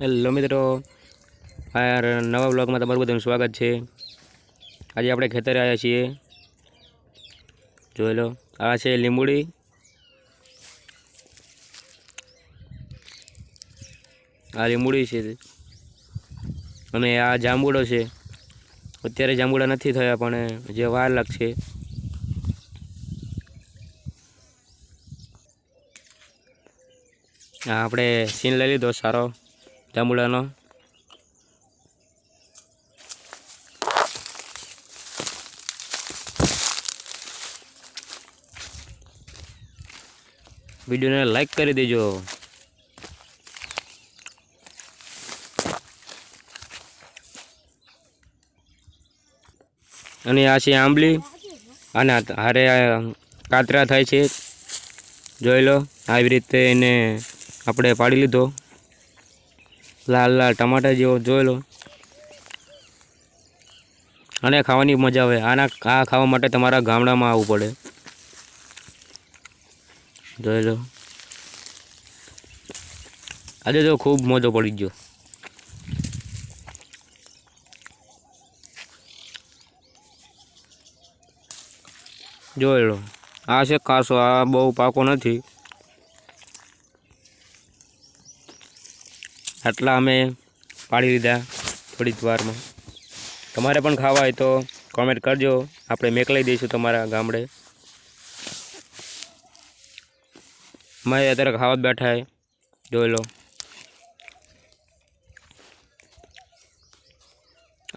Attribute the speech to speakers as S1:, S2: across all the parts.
S1: Hello મિત્રો, આ નવા બ્લોગમાં તમારું બધાનું સ્વાગત છે. આજે આપણે ખેતરે આવ્યા છીએ. જોઈ લો, આ છે લીંબુડી. આ લીંબુડી છે. અને આ જાંબુડો છે. અત્યારે જાંબુડા નથી થયા, પણ જે વાર લાગશે. આપણે સીન લઈ લીધો, સારો. જાંબુડાનો વિડીયોને લાઈક કરી દેજો અને આ છે આંબલી અને હારે કાતરા થાય છે જોઈ લો આવી રીતે એને આપણે પાડી લીધો લાલ લાલ ટમાટા જેવો જોઈ લો. અને ખાવાની મજા આવે. આના, આ ખાવા માટે તમારા ગામડામાં આવવું પડે. જોઈ લો. આજે તો ખૂબ મોજો પડી ગયો. જોઈ લો. આ છે કાસો આ બહુ પાકો નથી. આટલા અમે પાડી લીધા થોડી જ વારમાં. તમારે પણ ખાવા હોય તો કોમેન્ટ કરજો. આપણે મેકલાઈ દઈશું તમારા ગામડે. મેં અત્યારે ખાવા જ બેઠા હે જોઈ લો.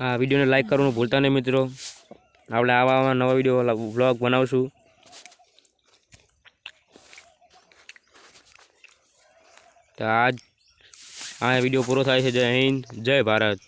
S1: આ વિડીયોને લાઇક કરવાનું ભૂલતા નહીં મિત્રો. આપણે આવા આવા નવા વીડિયો વ્લોગ બનાવશું. તો આજ આ વીડિયો પૂરો થાય છે. જય હિન્દ જય ભારત.